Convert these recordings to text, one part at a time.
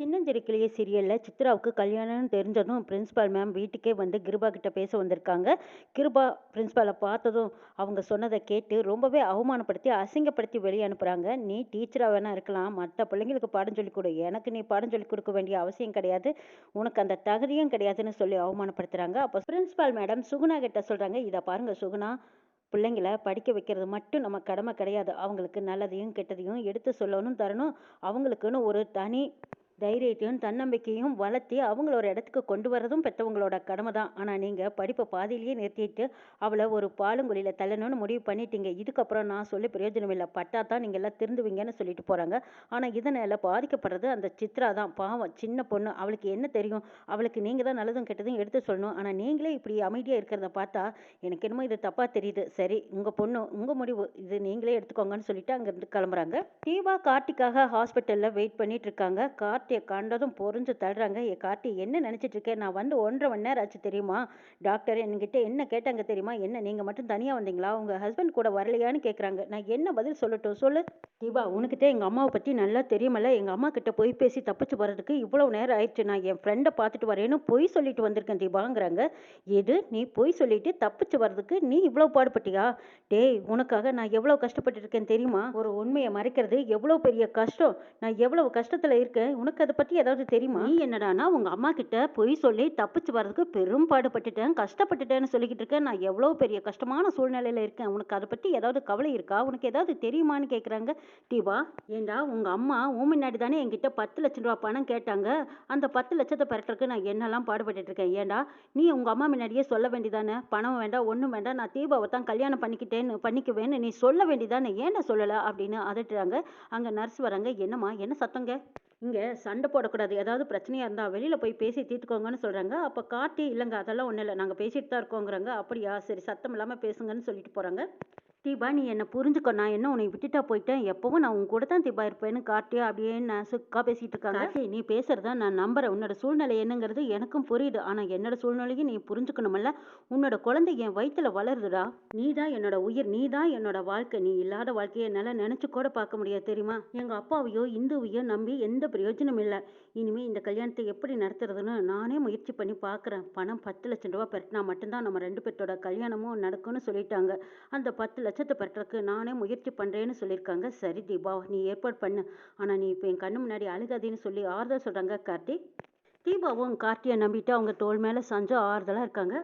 சின்னஞ்சிறு சீரியலில் சித்ராவுக்கு கல்யாணம்னு தெரிஞ்சதும் பிரின்ஸ்பால் மேம் வீட்டுக்கே வந்து கிருபா கிட்ட பேச வந்திருக்காங்க. கிருபா பிரின்ஸ்பாலை பார்த்ததும் அவங்க சொன்னதை கேட்டு ரொம்பவே அவமானப்படுத்தி அசிங்கப்படுத்தி வெளியே அனுப்புகிறாங்க நீ டீச்சராக வேணா இருக்கலாம். மற்ற பிள்ளைங்களுக்கு பாடம் சொல்லிக் கொடு. எனக்கு நீ பாடம் சொல்லிக் கொடுக்க வேண்டிய அவசியம் கிடையாது. உனக்கு அந்த தகுதியும் கிடையாதுன்னு சொல்லி அவமானப்படுத்துகிறாங்க அப்போ பிரின்ஸ்பால் மேடம் சுகுணா கிட்ட சொல்கிறாங்க இதை பாருங்கள் சுகுணா. பிள்ளைங்கள படிக்க வைக்கிறது மட்டும் நம்ம கடமை கிடையாது. அவங்களுக்கு நல்லதையும் கெட்டதையும் எடுத்து சொல்லணும் தரணும். அவங்களுக்குன்னு ஒரு தனி தைரியத்தையும் தன்னம்பிக்கையும் வளர்த்தி அவங்கள ஒரு இடத்துக்கு கொண்டு வரதும் பெற்றவங்களோட கடமை தான் ஆனால் நீங்கள் படிப்பை பாதியிலேயே நிறுத்திட்டு அவளை ஒரு பாலுங்குழியில் தள்ளணும்னு முடிவு பண்ணிட்டீங்க. இதுக்கப்புறம் நான் சொல்லி பிரயோஜனம் இல்லை. பட்டா தான் நீங்கள் எல்லாம் திருந்துவீங்கன்னு சொல்லிட்டு போகிறாங்க ஆனால் இதனால் பாதிக்கப்படுறது அந்த சித்ரா தான். பாவம் சின்ன பொண்ணு. அவளுக்கு என்ன தெரியும்? அவளுக்கு நீங்கள் தான் நல்லதும் கெட்டதும் எடுத்து சொல்லணும். ஆனால் நீங்களே இப்படி அமைதியாக இருக்கிறத பார்த்தா எனக்கு என்னமோ இது தப்பாக தெரியுது. சரி உங்கள் பொண்ணு உங்கள் முடிவு. இது நீங்களே எடுத்துக்கோங்கன்னு சொல்லிட்டு அங்கேருந்து கிளம்புறாங்க. தீபா கார்த்திக்காக ஹாஸ்பிட்டலில் வெயிட் பண்ணிட்டு இருக்காங்க. கார்த்தியை கண்டதும் பொறிஞ்சு தடுறாங்க ஏ கார்த்தி என்ன நினச்சிட்டு இருக்கேன் நான் வந்து ஒன்றரை மணி நேரம் ஆச்சு தெரியுமா? டாக்டர் என்கிட்ட என்ன கேட்டாங்க தெரியுமா? என்ன நீங்கள் மட்டும் தனியாக வந்தீங்களா? உங்கள் ஹஸ்பண்ட் கூட வரலையான்னு கேட்குறாங்க நான் என்ன பதில் சொல்லட்டும்? சொல்லு. தீபா உனக்கிட்ட எங்கள் அம்மாவை பற்றி நல்லா தெரியுமல்ல. எங்கள் அம்மா கிட்ட போய் பேசி தப்பிச்சு வர்றதுக்கு இவ்வளோ நேரம் ஆயிடுச்சு. நான் என் ஃப்ரெண்டை பார்த்துட்டு வரேன்னு பொய் சொல்லிட்டு வந்திருக்கேன் தீபாங்கிறாங்க. எது? நீ பொய் சொல்லிட்டு தப்பிச்சு வர்றதுக்கு நீ இவ்வளோ பாடுபட்டியா? டேய் உனக்காக நான் எவ்வளோ கஷ்டப்பட்டு இருக்கேன் தெரியுமா? ஒரு உண்மையை மறைக்கிறது எவ்வளோ பெரிய கஷ்டம்? நான் எவ்வளவு கஷ்டத்தில் இருக்கேன்? உனக்கு அதை பற்றி ஏதாவது தெரியுமா? நீ என்னடானா உங்கள் அம்மா கிட்ட பொய் சொல்லி தப்பிச்சு வர்றதுக்கு பெரும் பாடுபட்டுட்டேன் கஷ்டப்பட்டுட்டேன்னு சொல்லிக்கிட்டு இருக்கேன். நான் எவ்வளோ பெரிய கஷ்டமான சூழ்நிலையில் இருக்கேன். உனக்கு அதை பற்றி ஏதாவது கவலை இருக்கா? உனக்கு ஏதாவது தெரியுமான்னு கேட்குறாங்க தீபா ஏண்டா உங்கள் அம்மா உன் முன்னாடி தானே என்கிட்ட பத்து லட்சம் ரூபா பணம் கேட்டாங்க. அந்த பத்து லட்சத்தை பெறட்டுறதுக்கு நான் என்னெல்லாம் பாடுபட்டு இருக்கேன்? ஏண்டா நீ உங்கள் அம்மா முன்னாடியே சொல்ல வேண்டியதானே? பணம் வேண்டாம் ஒன்றும் வேண்டாம். நான் தீபாவை தான் கல்யாணம் பண்ணிக்கிட்டேன்னு பண்ணிக்குவேன்னு நீ சொல்ல வேண்டியதானே? ஏன்டா சொல்லலை? அப்படின்னு அதட்டுறாங்க. அங்கே நர்ஸ் வராங்க. என்னம்மா என்ன சத்தங்க? இங்கே சண்டை போடக்கூடாது. ஏதாவது பிரச்சனையாக இருந்தால் வெளியில் போய் பேசி தீர்த்துக்கோங்கன்னு சொல்கிறாங்க அப்போ கார்த்தி இல்லைங்க அதெல்லாம் ஒன்றும் இல்லை. நாங்கள் பேசிட்டு தான் இருக்கோங்கிறாங்க. அப்படியா? சரி சத்தம் இல்லாமல் பேசுங்கன்னு சொல்லிட்டு போகிறாங்க தீபா நீ என்னை புரிஞ்சுக்கோ. நான் என்ன உன்னை விட்டுட்டா போயிட்டேன்? எப்பவும் நான் உன் கூட தான் தீபா இருப்பேன்னு கார்த்தியா அப்படியே நான் சுக்கா பேசிட்டு இருக்காங்க. கார்த்தி நீ பேசுறத நான் நம்புறேன். உன்னோட சூழ்நிலை என்னங்கிறது எனக்கும் புரியுது. ஆனால் என்னோட சூழ்நிலையும் நீ புரிஞ்சுக்கணும்ல உன்னோட குழந்தை என் வயிற்றுல வளருதுடா. நீ தான் என்னோட உயிர். நீ தான் என்னோட வாழ்க்கை. நீ இல்லாத வாழ்க்கையை என்னால் நினச்சி கூட பார்க்க முடியாது தெரியுமா? எங்கள் அப்பாவையோ இந்துவையோ நம்பி எந்த பிரயோஜனம் இல்லை. இனிமே இந்த கல்யாணத்தை எப்படி நடத்துறதுன்னு நானே முயற்சி பண்ணி பார்க்குறேன் பணம் பத்து லட்சம் ரூபா பெருட்டினா மட்டும்தான் நம்ம ரெண்டு பேர்த்தோட கல்யாணமும் நடக்கும்னு சொல்லிட்டாங்க. அந்த பத்து லட்சத்தை பெற்றதுக்கு நானே முயற்சி பண்ணுறேன்னு சொல்லியிருக்காங்க. சரி தீபா நீ ஏற்பாடு பண்ணு. ஆனால் நீ இப்போ என் கண்ணு முன்னாடி அழுகாதேன்னு சொல்லி ஆறுதல் சொல்கிறாங்க கார்த்தி. தீபாவும் கார்த்தியை நம்பிட்டு அவங்க தோல் மேலே சாஞ்சு ஆறுதலாக இருக்காங்க.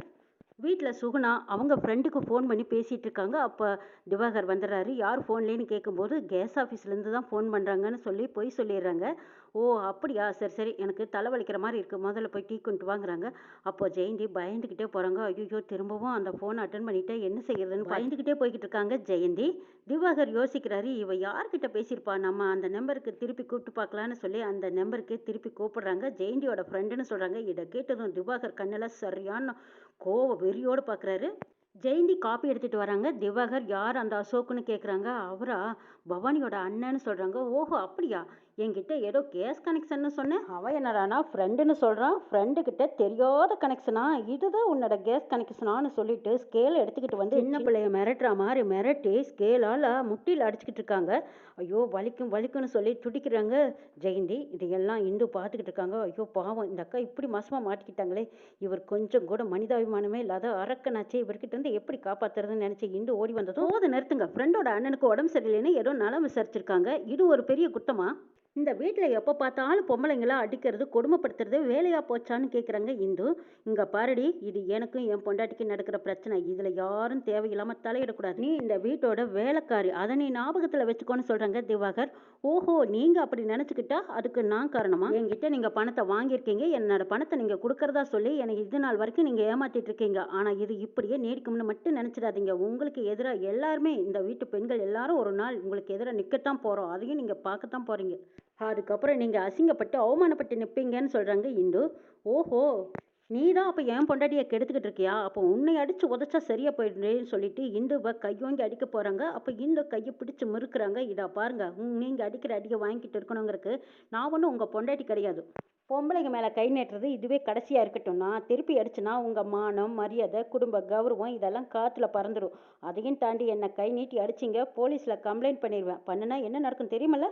வீட்டில் சுகுணா அவங்க ஃப்ரெண்டுக்கு ஃபோன் பண்ணி பேசிகிட்டு இருக்காங்க. அப்போ திவாகர் வந்துடுறாரு யார் ஃபோன்லேன்னு கேட்கும்போது கேஸ் ஆஃபீஸ்லேருந்து தான் ஃபோன் பண்ணுறாங்கன்னு சொல்லி போய் சொல்லிடுறாங்க. ஓ அப்படியா? சரி சரி. எனக்கு தலைவலிக்கிற மாதிரி இருக்குது முதல்ல போய் டீ கொண்டு வாங்குறாங்க. அப்போ ஜெயந்தி பயந்துக்கிட்டே போகிறாங்க ஐயோ திரும்பவும் அந்த ஃபோனை அட்டன் பண்ணிட்டா என்ன செய்யறதுன்னு பயந்துக்கிட்டே போய்கிட்டு இருக்காங்க ஜெயந்தி. திவாகர் யோசிக்கிறாரு இவ யார்கிட்ட பேசியிருப்பா? நம்ம அந்த நம்பருக்கு திருப்பி கூப்பிட்டு பார்க்கலான்னு சொல்லி அந்த நம்பருக்கு திருப்பி கூப்பிடுறாங்க. ஜெயந்தியோட ஃப்ரெண்டுன்னு சொல்கிறாங்க இதை கேட்டதும் திவாகர் கண்ணில் சரியான கோவ வெறியோடு பார்க்குறாரு ஜெயந்தி காப்பி எடுத்துகிட்டு வராங்க. திவாகர் யார் அந்த அசோக்குன்னு கேட்குறாங்க அவரா பவானியோட அண்ணன்னு சொல்கிறாங்க ஓஹோ அப்படியா? என்கிட்ட ஏதோ கேஸ் கனெக்ஷன்னு சொன்னேன். அவன் என்னடானா ஃப்ரெண்டுன்னு சொல்கிறான் ஃப்ரெண்டு கிட்ட தெரியாத கனெக்ஷனா? இதுதான் உன்னோட கேஸ் கனெக்ஷனான்னு சொல்லிட்டு ஸ்கேல் எடுத்துக்கிட்டு வந்து சின்ன பிள்ளைய மிரட்டுற மாதிரி மிரட்டி ஸ்கேலால் முட்டியில் அடிச்சுக்கிட்டு இருக்காங்க ஐயோ வலிக்கும் வலிக்கும்னு சொல்லி துடிக்கிறாங்க. ஜெயந்தி இதையெல்லாம் இந்து பார்த்துக்கிட்டு இருக்காங்க. ஐயோ பாவம் இந்த அக்கா இப்படி மாசமாக மாட்டிக்கிட்டாங்களே. இவர் கொஞ்சம் கூட மனிதாபிமானமே இல்லாத அரக்கனாச்சே. இவர்கிட்ட இருந்து எப்படி காப்பாத்துறதுன்னு நினைச்சு இந்து ஓடி வந்ததும் போது நிறுத்துங்க. ஃப்ரெண்டோட அண்ணனுக்கு உடம்பு சரியில்லைன்னு ஏதோ நலம் விசாரிச்சிருக்காங்க. இது ஒரு பெரிய குத்தமா? இந்த வீட்டில் எப்போ பார்த்தாலும் பொம்பளைங்களா அடிக்கிறது கொடுமைப்படுத்துறது வேலையாக போச்சான்னு கேட்குறாங்க இந்து. இங்கே பாருடி இது எனக்கும் என் பொண்டாட்டிக்கு நடக்கிற பிரச்சனை. இதில் யாரும் தேவையில்லாமல் தலையிடக்கூடாது. நீ இந்த வீட்டோட வேலைக்காரி. அதை நீ ஞாபகத்தில் வச்சுக்கோன்னு சொல்கிறாங்க திவாகர். ஓஹோ நீங்கள் அப்படி நினச்சிக்கிட்டா அதுக்கு நான் காரணமா? என்கிட்ட நீங்கள் பணத்தை வாங்கியிருக்கீங்க. என்னோட பணத்தை நீங்கள் கொடுக்கறதா சொல்லி எனக்கு இது நாள் வரைக்கும் நீங்கள் ஏமாற்றிட்டு இருக்கீங்க. ஆனால் இது இப்படியே நீடிக்கும்னு மட்டும் நினச்சிடாதீங்க. உங்களுக்கு எதிராக எல்லாருமே இந்த வீட்டு பெண்கள் எல்லாரும் ஒரு நாள் உங்களுக்கு எதிராக நிற்கத்தான் போகிறோம் அதையும் நீங்கள் பார்க்கத்தான் போகிறீங்க அதுக்கப்புறம் நீங்கள் அசிங்கப்பட்டு அவமானப்பட்டு நிற்பீங்கன்னு சொல்கிறாங்க இந்து. ஓஹோ நீ தான் அப்போ என் பொண்டாட்டியை கெடுத்துக்கிட்டு இருக்கியா? அப்போ உன்னை அடித்து உதச்சா சரியாக போயிடுறேன்னு சொல்லிட்டு இந்துவை கையோங்கி அடிக்க போகிறாங்க அப்போ இந்து கையை பிடிச்சி முறுக்குறாங்க. இதா பாருங்க நீங்கள் அடிக்கிற அடியை வாங்கிட்டு இருக்கணுங்கிறதுக்கு நான் ஒன்றும் உங்கள் பொண்டாட்டி கிடையாது. பொம்பளைங்க மேலே கை நீட்டுறது இதுவே கடைசியாக இருக்கட்டும்னா திருப்பி அடிச்சுனா உங்கள் மானம் மரியாதை குடும்ப கௌரவம் இதெல்லாம் காற்றுல பறந்துடும் அதையும் தாண்டி என்னை கை நீட்டி அடிச்சிங்க போலீஸில் கம்ப்ளைண்ட் பண்ணிடுவேன் பண்ணுனா என்ன நடக்கும் தெரியுமில்ல?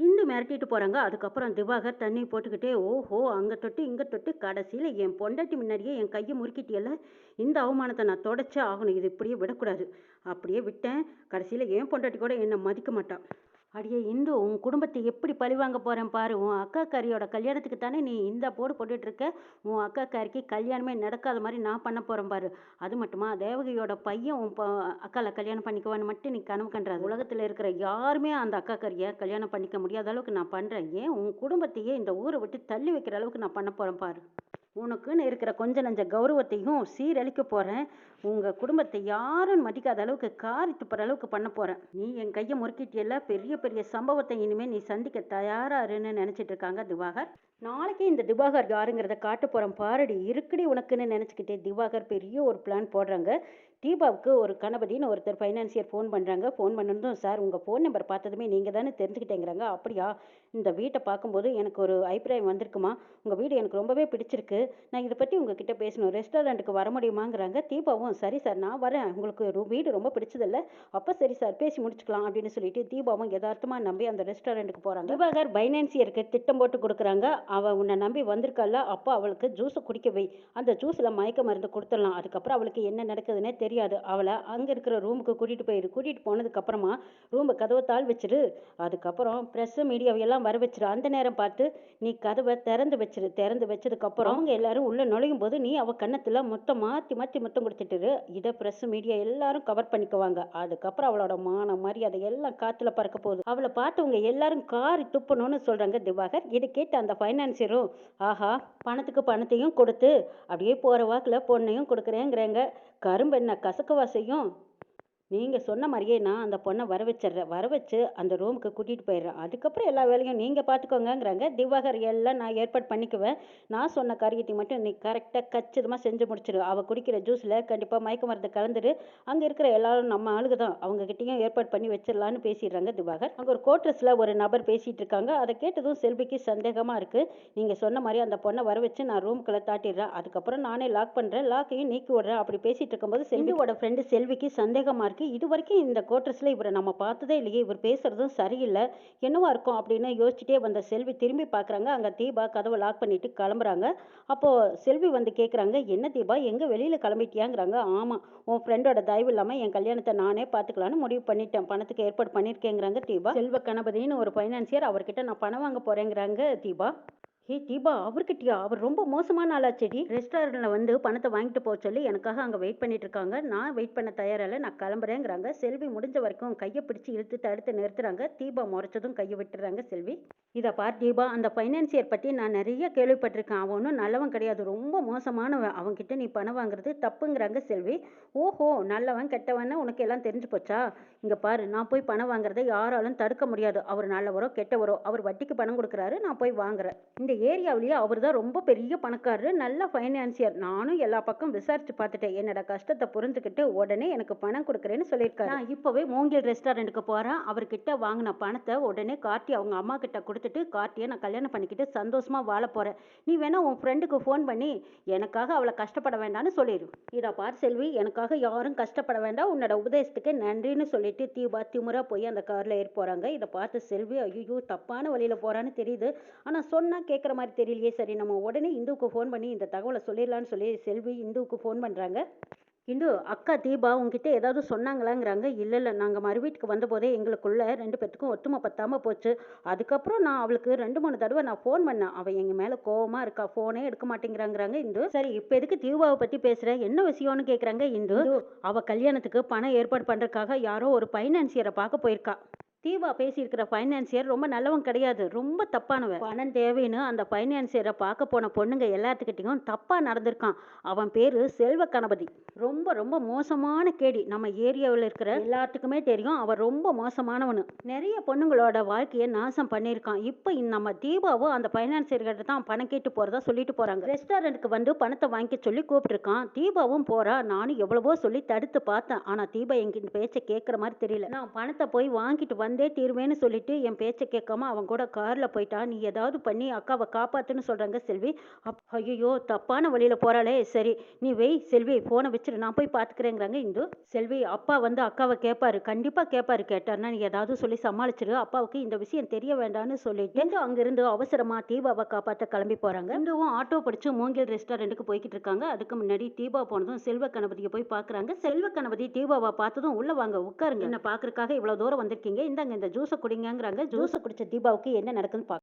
இந்து மிரட்டிட்டு போகிறாங்க அதுக்கப்புறம் திவாகர் தண்ணி போட்டுக்கிட்டே ஓஹோ அங்கே தொட்டு இங்கே தொட்டு கடைசியில் என் பொண்டாட்டி முன்னாடியே என் கையை முறுக்கிட்டியல்ல? இந்த அவமானத்தை நான் தொடச்சே ஆகணும். இது இப்படியே விடக்கூடாது. அப்படியே விட்டேன். கடைசியில் என் பொண்டாட்டி கூட என்னை மதிக்க மாட்டான் அடியே இந்து உன் குடும்பத்தை எப்படி பழிவாங்க போகிறேன் பாரு. உன் அக்கா காரியோட கல்யாணத்துக்கு தானே நீ இந்த போடு போட்டுட்டு இருக்க உன் அக்கா காரிக்கு கல்யாணமே நடக்காத மாதிரி நான் பண்ண போகிறேன் பாரு. அது மட்டுமா? தேவகியோட பையன் உன் ப அக்கால கல்யாணம் பண்ணிக்குவான்னு மட்டும் நீ கனவு கண்டாது. உலகத்தில் இருக்கிற யாருமே அந்த அக்கா காரியை கல்யாணம் பண்ணிக்க முடியாத அளவுக்கு நான் பண்ணுறேன் ஏன்? உன் குடும்பத்தையே இந்த ஊரை விட்டு தள்ளி வைக்கிற அளவுக்கு நான் பண்ண போகிறேன் பாரு. உனக்குன்னு இருக்கிற கொஞ்ச நஞ்ச கௌரவத்தையும் சீரழிக்க போகிறேன் உங்கள் குடும்பத்தை யாரும் மதிக்காத அளவுக்கு காரி துப்புற அளவுக்கு பண்ண போகிறேன் நீ என் கையை முறுக்கிட்டியெல்லாம் பெரிய பெரிய சம்பவத்தை இனிமேல் நீ சந்திக்க தயாராருன்னு நினச்சிட்டு இருக்காங்க திவாகர். நாளைக்கு இந்த திவாகர் யாருங்கிறத காட்ட போகிறோம் பாரடி. இருக்குடி உனக்குன்னு நினச்சிக்கிட்டே திவாகர் பெரிய ஒரு பிளான் போடுறாங்க. தீபாவுக்கு ஒரு கணபதினு ஒருத்தர் ஃபைனான்சியர் ஃபோன் பண்ணுறாங்க ஃபோன் பண்ணதும் சார் உங்கள் ஃபோன் நம்பர் பார்த்ததுமே நீங்கள் தானே தெரிஞ்சுக்கிட்டேங்கிறாங்க. அப்படியா? இந்த வீட்டை பார்க்கும்போது எனக்கு ஒரு அபிப்பிராயம் வந்திருக்குமா? உங்கள் வீடு எனக்கு ரொம்பவே பிடிச்சிருக்கு. நான் இதை பற்றி உங்ககிட்ட பேசணும். ரெஸ்டாரண்ட்டுக்கு வர முடியுமாங்கிறாங்க. தீபாவும் சரி சார் நான் வரேன். உங்களுக்கு வீடு ரொம்ப பிடிச்சதில்ல. அப்போ சரி சார் பேசி முடிச்சுக்கலாம். அப்படின்னு சொல்லிட்டு தீபாவும் யதார்த்தமாக நம்பி அந்த ரெஸ்டாரண்ட்டுக்கு போகிறாங்க திவாகர் பைனான்சியருக்கு திட்டம் போட்டு கொடுக்குறாங்க. அவள் உன்னை நம்பி வந்திருக்கால அப்போ அவளுக்கு ஜூஸை குடிக்க வை. அந்த ஜூஸில் மயக்க மருந்து கொடுத்துடலாம். அதுக்கப்புறம் அவளுக்கு என்ன நடக்குதுன்னே தெரியாது. அவளை அங்கே இருக்கிற ரூமுக்கு கூட்டிகிட்டு போயிரு. கூட்டிகிட்டு போனதுக்கப்புறமா ரூமை கதவை தாழ் வச்சிரு. அதுக்கப்புறம் ப்ரெஸ்ஸு மீடியாவையெல்லாம் வர வச்சிரு. அந்த நேரம் பார்த்து நீ கதவை திறந்து வச்சிரு. திறந்து வச்சதுக்கப்புறம் அவங்க எல்லாரும் உள்ளே நுழையும் போது நீ அவள் கன்னத்தில் மொத்தம் மாற்றி மாற்றி முத்தம் கொடுத்துட்டுரு இதை ப்ரெஸ் மீடியா எல்லாரும் கவர் பண்ணிக்குவாங்க. அதுக்கப்புறம் அவளோட மானம் மரியாதை எல்லாம் காற்றுல பறக்க போகுது. அவளை பார்த்தவங்க எல்லாரும் காரி துப்பணும்னு சொல்கிறாங்க திவாகர். இதை கேட்டு அந்த ஃபைனான்சியரும் ஆஹா பணத்துக்கு பணத்தையும் கொடுத்து அப்படியே போகிற வாக்கில் பொண்ணையும் கொடுக்குறேங்கிறாங்க. கரும்பெண்ணை கசக்கவா செய்யும்? நீங்கள் சொன்ன மாதிரியே நான் அந்த பொண்ணை வர வச்சிடுறேன். வர வச்சு அந்த ரூமுக்கு கூட்டிகிட்டு போயிடுறேன். அதுக்கப்புறம் எல்லா வேலையும் நீங்கள் பார்த்துக்கோங்கங்கிறாங்க திவாகர் எல்லாம் நான் ஏற்பாடு பண்ணிக்குவேன். நான் சொன்ன காரியத்தை மட்டும் நீ கரெக்டாக கச்சிதமாக செஞ்சு முடிச்சிடு அவள் குடிக்கிற ஜூஸில் கண்டிப்பாக மயக்க மருந்து கலந்துடு அங்கே இருக்கிற எல்லாரும் நம்ம ஆளுங்க தான் அவங்ககிட்டயும் ஏற்பாடு பண்ணி வச்சிடலான்னு பேசிடுறாங்க திவாகர். அங்கே ஒரு கோட்ரஸில் ஒரு நபர் பேசிகிட்டு இருக்காங்க. அதை கேட்டதும் செல்விக்கு சந்தேகமாக இருக்குது நீங்கள் சொன்ன மாதிரி அந்த பொண்ணை வர வச்சு நான் ரூம்குள்ளே தாட்டிடுறேன். அதுக்கப்புறம் நானே லாக் பண்ணுறேன் லாக்கையும் நீக்கி விடுறேன். அப்படி பேசிகிட்டு இருக்கும்போது செல்வியோட ஃப்ரெண்டு செல்விக்கு சந்தேகமாக இருக்குது இது வரைக்கும் இந்த கோட்ரஸில் இவரை நம்ம பார்த்ததே இல்லையே. இவர் பேசுகிறதும் சரியில்லை. என்னவா இருக்கும் அப்படின்னு யோசிச்சுட்டே வந்த செல்வி திரும்பி பார்க்குறாங்க. அங்கே தீபா கதவை லாக் பண்ணிட்டு கிளம்புறாங்க. அப்போது செல்வி வந்து கேட்குறாங்க என்ன தீபா எங்கே வெளியில் கிளம்பிட்டியாங்கிறாங்க. ஆமாம் உன் ஃப்ரெண்டோட தயவு இல்லாமல் என் கல்யாணத்தை நானே பார்த்துக்கலான்னு முடிவு பண்ணிட்டேன். பணத்துக்கு ஏற்பாடு பண்ணியிருக்கேங்கிறாங்க தீபா. செல்வ கணபதினு ஒரு ஃபைனான்சியர் அவர்கிட்ட நான் பணம் வாங்க போகிறேங்கிறாங்க தீபா. ஹே தீபா அவர்கிட்டயா? அவர் ரொம்ப மோசமான ஆளாச்செடி. ரெஸ்டாரண்ட்டில் வந்து பணத்தை வாங்கிட்டு போக சொல்லி எனக்காக அங்கே வெயிட் பண்ணிட்டு இருக்காங்க. நான் வெயிட் பண்ண தயாரில்ல நான் கிளம்புறேங்கிறாங்க. செல்வி முடிஞ்ச வரைக்கும் கையை பிடிச்சி இழுத்து தடுத்து நிறுத்துறாங்க. தீபா முறைச்சதும் கையை விட்டுறாங்க செல்வி. இதை பார் தீபா அந்த ஃபைனான்சியர் பற்றி நான் நிறைய கேள்விப்பட்டிருக்கேன். அவன் ஒன்றும் நல்லவன் கிடையாது. ரொம்ப மோசமானவன். அவன்கிட்ட நீ பணம் வாங்குறது தப்புங்கிறாங்க செல்வி. ஓஹோ நல்லவன் கெட்டவன்னு உனக்கு எல்லாம் தெரிஞ்சு போச்சா? இங்கே பாரு நான் போய் பணம் வாங்குறதை யாராலும் தடுக்க முடியாது. அவர் நல்லவரோ கெட்டவரோ அவர் வட்டிக்கு பணம் கொடுக்குறாரு நான் போய் வாங்குறேன். இந்த ஏரியாவிலேயே அவர் தான் ரொம்ப பெரிய பணக்காரர் நல்ல ஃபைனான்சியர் நானும் எல்லா பக்கம் விசாரிச்சு பார்த்துட்டேன். என்னோட கஷ்டத்தை புரிஞ்சுக்கிட்டு உடனே எனக்கு பணம் கொடுக்குறேன்னு சொல்லியிருக்காரு. நான் இப்போவே மூங்கில் ரெஸ்டாரண்ட்டுக்கு போகிறேன் அவர்கிட்ட வாங்கின பணத்தை உடனே கார்த்தி அவங்க அம்மா கிட்ட கொடுத்துட்டு கார்த்தியை நான் கல்யாணம் பண்ணிக்கிட்டு சந்தோஷமாக வாழ போகிறேன் நீ வேணா உன் ஃப்ரெண்டுக்கு ஃபோன் பண்ணி எனக்காக அவளை கஷ்டப்பட வேண்டாம்னு சொல்லிடு இதை பார் செல்வி எனக்காக யாரும் கஷ்டப்பட வேண்டாம். உன்னோட உபதேசத்துக்கு நன்றின்னு சொல்லிட்டு தீபா திமுறா போய் அந்த காரில் ஏறி போகிறாங்க இதை பார்த்து செல்வி ஐயோ தப்பான வழியில் போகிறான்னு தெரியுது. ஆனால் சொன்னால் கேட்குற மாதிரி தெரியலையே. சரி நம்ம உடனே இந்துவுக்கு ஃபோன் பண்ணி இந்த தகவலை சொல்லிடலான்னு சொல்லி செல்வி இந்துவுக்கு ஃபோன் பண்ணுறாங்க இந்து அக்கா தீபா உங்ககிட்ட ஏதாவது சொன்னாங்களாங்கிறாங்க. இல்லை இல்லை நாங்கள் மறு வீட்டுக்கு வந்தபோதே எங்களுக்குள்ள ரெண்டு பேத்துக்கும் ஒத்துமை பத்தாமல் போச்சு. அதுக்கப்புறம் நான் அவளுக்கு ரெண்டு மூணு தடவை நான் ஃபோன் பண்ணேன். அவள் எங்கள் மேலே கோவமாக இருக்கா? ஃபோனே எடுக்க மாட்டேங்கிறாங்கிறாங்க இந்து. சரி இப்போ எதுக்கு தீபாவை பற்றி பேசுகிறேன் என்ன விஷயம்னு கேட்குறாங்க இந்து. அவள் கல்யாணத்துக்கு பணம் ஏற்பாடு பண்ணுறதுக்காக யாரோ ஒரு ஃபைனான்சியரை பார்க்க போயிருக்கா. தீபா பேசியிருக்கிற ஃபைனான்சியர் ரொம்ப நல்லவன் கிடையாது. ரொம்ப தப்பானவன். பணம் தேவைன்னு அந்த ஃபைனான்சியரை பார்க்க போன பொண்ணுங்க எல்லாத்துக்கிட்டையும் தப்பாக நடந்திருக்கான். அவன் பேர் செல்வ கணபதி. ரொம்ப ரொம்ப மோசமான கேடி. நம்ம ஏரியாவில் இருக்கிற எல்லாத்துக்குமே தெரியும். அவன் ரொம்ப மோசமானவனு. நிறைய பொண்ணுங்களோட வாழ்க்கையை நாசம் பண்ணியிருக்கான். இப்போ நம்ம தீபாவும் அந்த ஃபைனான்சியர்கிட்ட தான் பணம் கேட்டு போகிறதா சொல்லிட்டு போகிறாங்க ரெஸ்டாரண்ட்டுக்கு வந்து பணத்தை வாங்கிக்க சொல்லி கூப்பிட்டுருக்கான். தீபாவும் போகிறா நானும் எவ்வளவோ சொல்லி தடுத்து பார்த்தேன். ஆனால் தீபா எங்கிட்ட பேச்சை கேட்குற மாதிரி தெரியல. நான் பணத்தை போய் வாங்கிட்டு வந்தே வந்தே தீர்வேன்னு சொல்லிட்டு என் பேச்சை கேட்காம அவன் கூட காரில் போயிட்டான். நீ ஏதாவது பண்ணி அக்காவை காப்பாத்துன்னு சொல்கிறாங்க செல்வி. அப் ஐயோ தப்பான வழியில் போகிறாளே சரி நீ வெய் செல்வி ஃபோனை வச்சிரு. நான் போய் பார்த்துக்கிறேங்கிறாங்க இந்து. செல்வி அப்பா வந்து அக்காவை கேட்பாரு கண்டிப்பா கேட்பாரு கேட்டாருன்னா நீ ஏதாவது சொல்லி சமாளிச்சிரு. அப்பாவுக்கு இந்த விஷயம் தெரிய வேண்டாம்னு சொல்லிட்டு இந்து அங்கிருந்து அவசரமா தீபாவை காப்பாற்ற கிளம்பி போறாங்க? இந்துவும் ஆட்டோ பிடிச்சு மூங்கில் ரெஸ்டாரண்ட்டுக்கு போய்கிட்டு இருக்காங்க. அதுக்கு முன்னாடி தீபா போனதும் செல்வ கணபதியை போய் பார்க்குறாங்க செல்வ கணபதி தீபாவை பார்த்ததும் உள்ள வாங்க உட்காருங்க. என்ன பார்க்குறக்காக இவ்வளவு தூரம் வந்திருக்கீங்க. இந்த இந்தாங்க இந்த ஜூஸை குடிங்கங்கிறாங்க. ஜூஸை குடிச்ச தீபாவுக்கு என்ன நடக்குதுன்னு பார்க்க